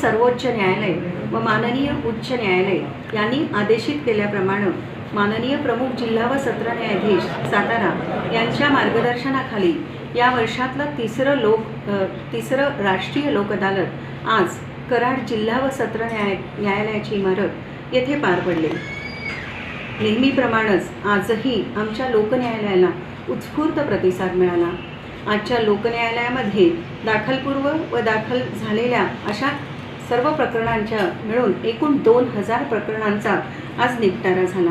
सर्वोच्च न्यायालय व माननीय उच्च न्यायालय यांनी आदेशित केल्याप्रमाणे माननीय प्रमुख जिल्हा व सत्र न्यायाधीश सातारा यांच्या मार्गदर्शनाखाली या वर्षातलं तिसरं लोक तिसरं राष्ट्रीय लोक अदालत आज कराड जिल्हा व सत्र न्याय न्यायालयाची इमारत येथे पार पडले. नेहमीप्रमाणेच आजही आमच्या लोकन्यायालयाला उत्स्फूर्त प्रतिसाद मिळाला. आजच्या लोकन्यायालयामध्ये दाखलपूर्व व दाखल झालेल्या अशा सर्व प्रकरणांच्या मिळून एकूण दोन हजार प्रकरणांचा आज निपटारा झाला.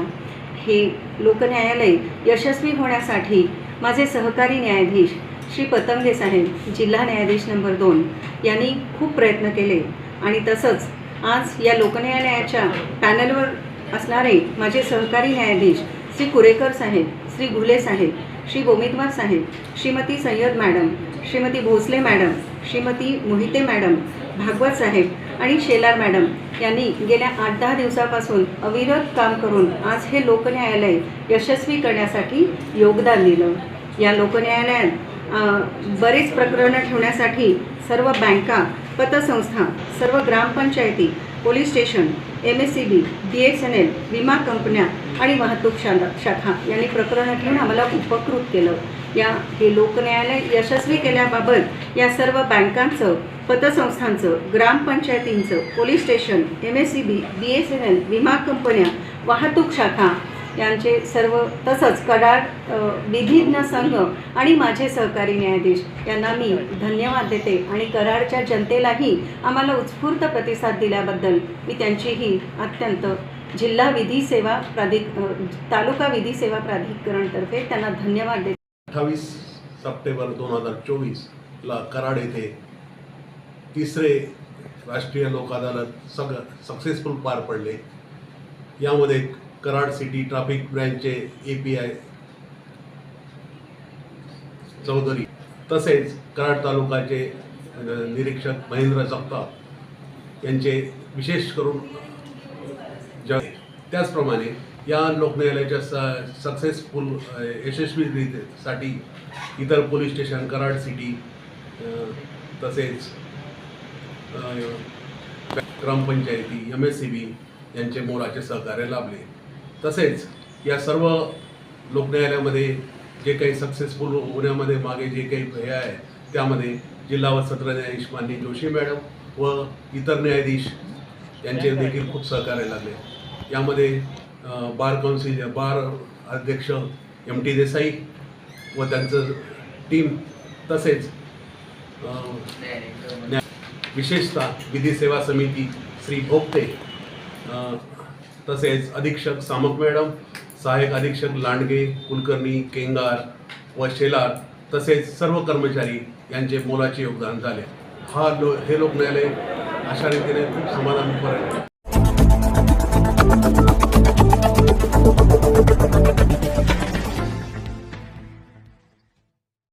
हे लोकन्यायालय यशस्वी होण्यासाठी माझे सहकारी न्यायाधीश श्री पतंगे साहेब जिल्हा न्यायाधीश नंबर दोन यांनी खूप प्रयत्न केले आणि तसंच आज या लोकन्यायालयाच्या पॅनलवर असणारे माझे सहकारी न्यायाधीश श्री कुरेकर साहेब श्री घुले साहेब श्री गोमितवार साहेब Shrimati Sayyad madam Shrimati Bhosale madam Shrimati Mohite madam Bhagwat साहेब आणि शेलार मॅडम यांनी गेल्या आठ दहा दिवसापासून अविरत काम करून आज हे लोकन्यायालय यशस्वी करण्यासाठी योगदान दिलं. या लोकन्यायालयात बरेच प्रकरणं ठेवण्यासाठी सर्व बँका पतसंस्था सर्व ग्रामपंचायती police station M S C B B S N L विमा कंपन्या आणि वाहतूक शाखा यांनी प्रकरणं ठेवून आम्हाला उपकृत केलं. या हे लोकन्यायालय यशस्वी केल्याबाबत या सर्व बँकांचं पतसंस्थांचं ग्रामपंचायतींचं police station M S C B B S N L विमा कंपन्या वाहतूक शाखा यांचे सर्व तसंच कराड विधिज्ञ संघ आणि माझे सहकारी न्यायाधीश यांना मी धन्यवाद देते आणि कराडच्या जनतेलाही आम्हाला उत्स्फूर्त प्रतिसाद दिल्याबद्दल मी त्यांचीही अत्यंत जिल्हा विधी सेवा प्राधिक तालुका विधी सेवा प्राधिकरणतर्फे त्यांना धन्यवाद देते. अठ्ठावीस सप्टेंबर दोन हजार चोवीसला कराड येथे तिसरे राष्ट्रीय लोक अदालत सग सक्सेसफुल पार पडले. यामध्ये कराड सिटी ट्रॅफिक ब्रँचचे ए पी आय चौधरी तसेच कराड तालुकाचे निरीक्षक महेंद्र जगताप यांचे विशेष करून जग त्याचप्रमाणे या लोकन्यायालयाच्या स सक्सेसफुल अ, यशस्वीरितेसाठी इतर पोलीस स्टेशन कराड सिटी तसेच ग्रामपंचायती एम एस सी बी यांचे मोलाचे सहकार्य लाभले. तसेच या सर्व लोकन्यायालयामध्ये जे काही सक्सेसफुल होण्यामध्ये मागे जे काही हे आहे त्यामध्ये जिल्हा व सत्र न्यायाधीश माननी जोशी मॅडम व इतर न्यायाधीश यांचे देखील खूप सहकार्य लागले यामध्ये बार काउन्सिल बार अध्यक्ष एम टी देसाई व त्यांचं टीम तसेच विशेषतः विधी सेवा समिती श्री भोगते तसेच अधीक्षक सामक मॅडम सहाय्यक अधीक्षक लांडगे कुलकर्णी केंगार व शेलार तसेच सर्व कर्मचारी यांचे मोलाचे योगदान झाले. हा लो हे लोक मिळाले अशा रीतीने खूप समाधानपर